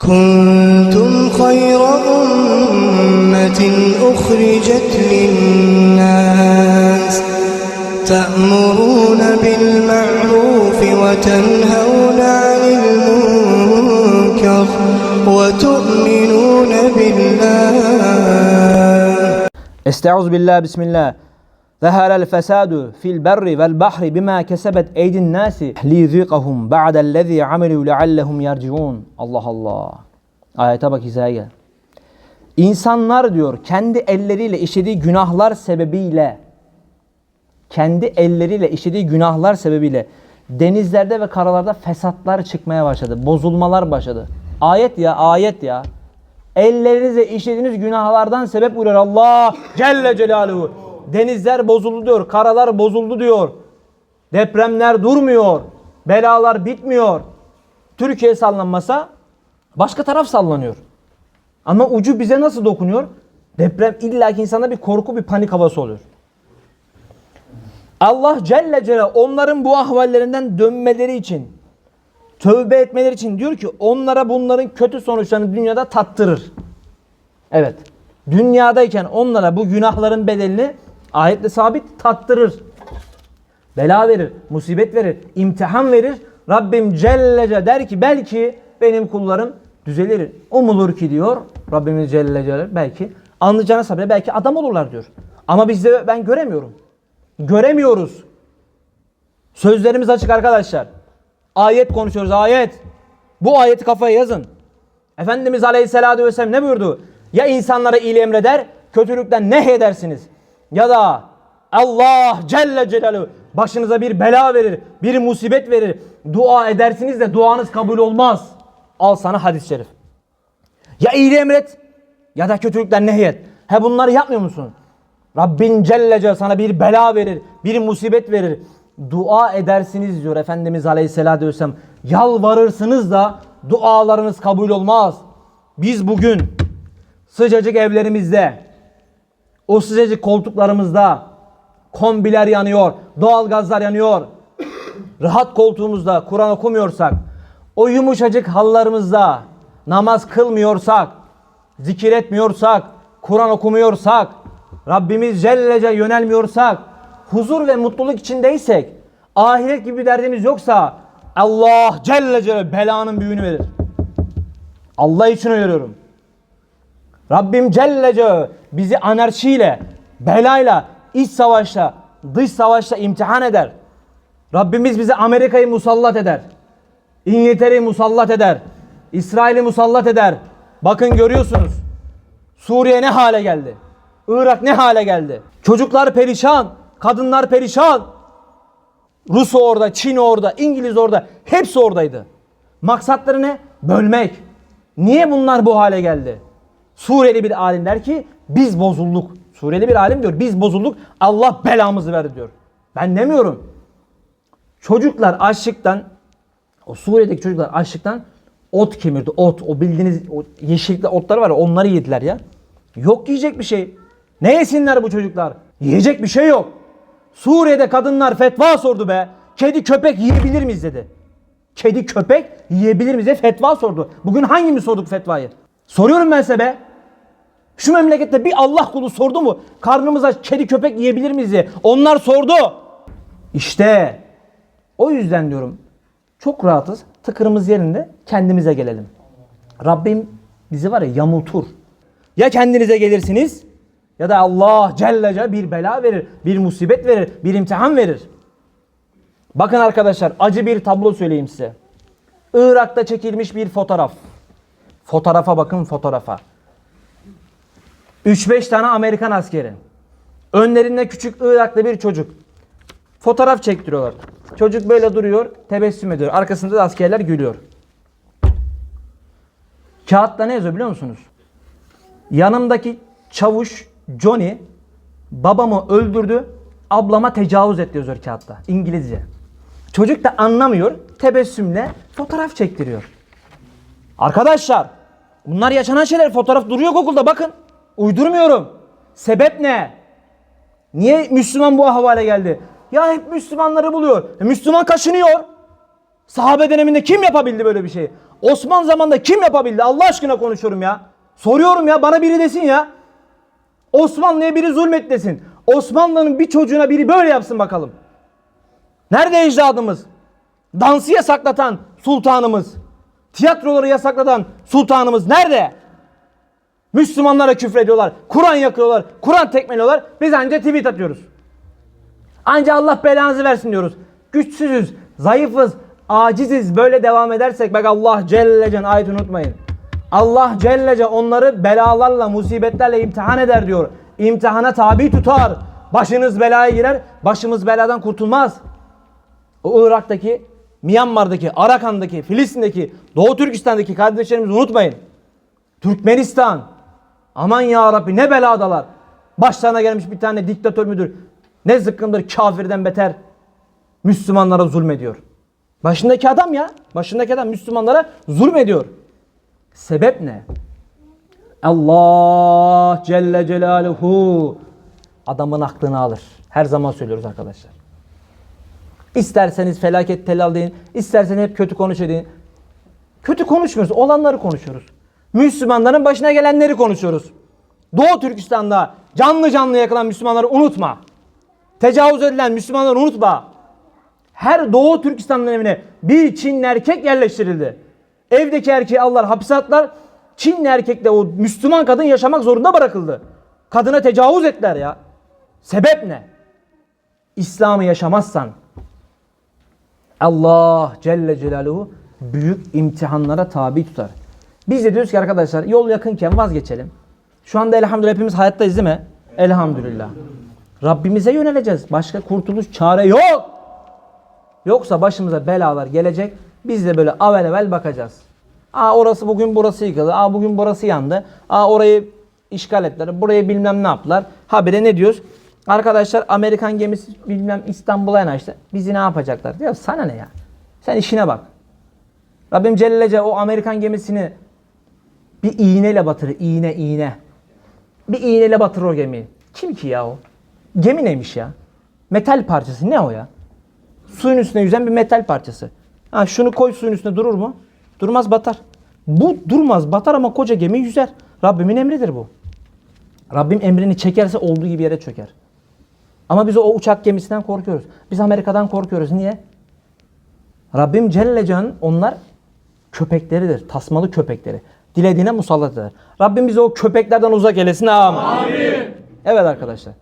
كنتم خير أمة أخرجت للناس تأمرون بالمعروف وتنهون عن المنكر وتؤمنون بالله Estaizu billah bismillah. Zehara el-fesadu fil berri vel bahri bima kesebet eydin nasi liyuziqahum ba'dellezî amilu leallehum yerciun. Allah Allah. Ayete bak hizaya. İnsanlar diyor kendi elleriyle işlediği günahlar sebebiyle kendi elleriyle işlediği günahlar sebebiyle denizlerde ve karalarda fesatlar çıkmaya başladı. Bozulmalar başladı. Ayet ya ayet ya. Ellerinizle işlediğiniz günahlardan sebep buyuruyor Allah Celle Celaluhu. Denizler bozuldu diyor. Karalar bozuldu diyor. Depremler durmuyor. Belalar bitmiyor. Türkiye sallanmasa başka taraf sallanıyor. Ama ucu bize nasıl dokunuyor? Deprem illaki insanda bir korku, bir panik havası oluyor. Allah Celle Celle onların bu ahvallerinden dönmeleri için, tövbe etmeleri için diyor ki onlara bunların kötü sonuçlarını dünyada tattırır. Evet. Dünyadayken onlara bu günahların bedelini ayetle sabit tattırır. Bela verir, musibet verir, imtihan verir. Rabbim Celle Celle der ki belki benim kullarım düzelir. Umulur ki diyor Rabbimiz Celle Celle belki anlayacağına sabır belki adam olurlar diyor. Ama bizde ben göremiyorum. Göremiyoruz. Sözlerimiz açık arkadaşlar. Ayet konuşuyoruz ayet. Bu ayeti kafaya yazın. Efendimiz Aleyhisselatü Vesselam ne buyurdu? Ya insanlara iyiliği emreder, kötülükten nehyedersiniz. Ya da Allah Celle Celaluhu başınıza bir bela verir, bir musibet verir. Dua edersiniz de duanız kabul olmaz. Al sana hadis-i şerif. Ya iyiliği emret ya da kötülükten nehyet. He bunları yapmıyor musun? Rabbin Celle Celle sana bir bela verir, bir musibet verir. Dua edersiniz diyor Efendimiz Aleyhisselatü Vesselam. Yalvarırsınız da dualarınız kabul olmaz. Biz bugün sıcacık evlerimizde, o sıcacık koltuklarımızda kombiler yanıyor, doğalgazlar yanıyor. Rahat koltuğumuzda Kur'an okumuyorsak, o yumuşacık hallarımızda namaz kılmıyorsak, zikir etmiyorsak, Kur'an okumuyorsak, Rabbimiz Celle Celle yönelmiyorsak, huzur ve mutluluk içindeysek, ahiret gibi bir derdimiz yoksa Allah Celle Celle belanın büyüğünü verir. Allah için uyarıyorum. Rabbim Celle Celle bizi anarşiyle, belayla, iç savaşla, dış savaşla imtihan eder. Rabbimiz bize Amerika'yı musallat eder. İngiltere'yi musallat eder. İsrail'i musallat eder. Bakın görüyorsunuz. Suriye ne hale geldi? Irak ne hale geldi? Çocuklar perişan, kadınlar perişan. Rus orada, Çin orada, İngiliz orada. Hepsi oradaydı. Maksatları ne? Bölmek. Niye bunlar bu hale geldi? Suriyeli bir alim der ki biz bozulduk. Suriyeli bir alim diyor biz bozulduk. Allah belamızı verdi diyor. Ben demiyorum. Çocuklar açlıktan o Suriye'deki çocuklar açlıktan ot kemirdi. Ot. O bildiğiniz o yeşillikli otlar var ya onları yediler ya. Yok yiyecek bir şey. Ne yesinler bu çocuklar? Yiyecek bir şey yok. Suriye'de kadınlar fetva sordu be. Kedi köpek yiyebilir miyiz dedi. Kedi köpek yiyebilir miyiz diye fetva sordu. Bugün hangimiz sorduk fetvayı? Soruyorum ben size be. Şu memlekette bir Allah kulu sordu mu? Karnımıza kedi köpek yiyebilir miyiz diye. Onlar sordu. İşte o yüzden diyorum çok rahatız. Tıkırımız yerinde kendimize gelelim. Rabbim bizi var ya yamultur. Ya kendinize gelirsiniz ya da Allah Celle Celle bir bela verir, bir musibet verir, bir imtihan verir. Bakın arkadaşlar acı bir tablo söyleyeyim size. Irak'ta çekilmiş bir fotoğraf. Fotoğrafa bakın fotoğrafa. 3-5 tane Amerikan askeri. Önlerinde küçük Iraklı bir çocuk. Fotoğraf çektiriyorlar. Çocuk böyle duruyor, tebessüm ediyor. Arkasında da askerler gülüyor. Kağıtta ne yazıyor biliyor musunuz? Yanımdaki çavuş Johnny babamı öldürdü, ablama tecavüz etti yazıyor kağıtta. İngilizce. Çocuk da anlamıyor, tebessümle fotoğraf çektiriyor. Arkadaşlar, bunlar yaşanan şeyler. Fotoğraf duruyor Google'da bakın. Uydurmuyorum. Sebep ne? Niye Müslüman bu havale geldi? Ya hep Müslümanları buluyor. E, Müslüman kaşınıyor. Sahabe döneminde kim yapabildi böyle bir şey? Osman zamanında kim yapabildi? Allah aşkına konuşuyorum ya. Soruyorum ya bana biri desin ya. Osmanlı'ya biri zulmet desin. Osmanlı'nın bir çocuğuna biri böyle yapsın bakalım. Nerede ecdadımız? Dansı yasaklatan sultanımız. Tiyatroları yasaklatan sultanımız nerede? Müslümanlara küfrediyorlar. Kur'an yakıyorlar. Kur'an tekmeliyorlar. Biz anca tweet atıyoruz. Anca Allah belanızı versin diyoruz. Güçsüzüz, zayıfız, aciziz. Böyle devam edersek bak Allah Celle Celle ayet unutmayın. Allah Celle Celle onları belalarla, musibetlerle imtihan eder diyor. İmtihana tabi tutar. Başınız belaya girer, başımız beladan kurtulmaz. O Irak'taki, Myanmar'daki, Arakan'daki, Filistin'deki, Doğu Türkistan'daki kardeşlerimizi unutmayın. Türkmenistan. Aman ya Rabbi ne beladalar. Başlarına gelmiş bir tane diktatör müdür? Ne zıkkımdır kafirden beter. Müslümanlara zulmediyor. Başındaki adam ya. Başındaki adam Müslümanlara zulmediyor. Sebep ne? Allah Celle Celaluhu adamın aklını alır. Her zaman söylüyoruz arkadaşlar. İsterseniz felaket telal deyin, isterseniz hep kötü konuş edin. Kötü konuşmuyoruz, olanları konuşuyoruz. Müslümanların başına gelenleri konuşuyoruz. Doğu Türkistan'da canlı canlı yakılan Müslümanları unutma. Tecavüz edilen Müslümanları unutma. Her Doğu Türkistan'ın evine bir Çinli erkek yerleştirildi. Evdeki erkeği aldılar hapse attılar. Çinli erkekle o Müslüman kadın yaşamak zorunda bırakıldı. Kadına tecavüz ettiler ya. Sebep ne? İslam'ı yaşamazsan Allah Celle Celaluhu büyük imtihanlara tabi tutar. Biz de diyoruz ki arkadaşlar yol yakınken vazgeçelim. Şu anda elhamdülillah hepimiz hayattayız değil mi? Elhamdülillah. Rabbimize yöneleceğiz. Başka kurtuluş çare yok. Yoksa başımıza belalar gelecek. Biz de böyle avel avel bakacağız. Aa orası bugün burası yıkıldı. Aa bugün burası yandı. Aa orayı işgal ettiler. Burayı bilmem ne yaptılar. Habire ne diyoruz? Arkadaşlar Amerikan gemisi bilmem İstanbul'a yanaştı. Bizi ne yapacaklar? Ya sana ne ya? Sen işine bak. Rabbim Celle Celle o Amerikan gemisini bir iğneyle batırır. İğne iğne. Bir iğneyle batırır o gemiyi. Kim ki ya o? Gemi neymiş ya? Metal parçası. Ne o ya? Suyun üstüne yüzen bir metal parçası. Ha şunu koy suyun üstüne durur mu? Durmaz batar. Bu durmaz batar ama koca gemi yüzer. Rabbimin emridir bu. Rabbim emrini çekerse olduğu gibi yere çöker. Ama biz o uçak gemisinden korkuyoruz. Biz Amerika'dan korkuyoruz. Niye? Rabbim Celle Can onlar köpekleridir. Tasmalı köpekleri. Dilediğine musallat eder. Rabbim bizi o köpeklerden uzak eylesin. Amin. Evet arkadaşlar.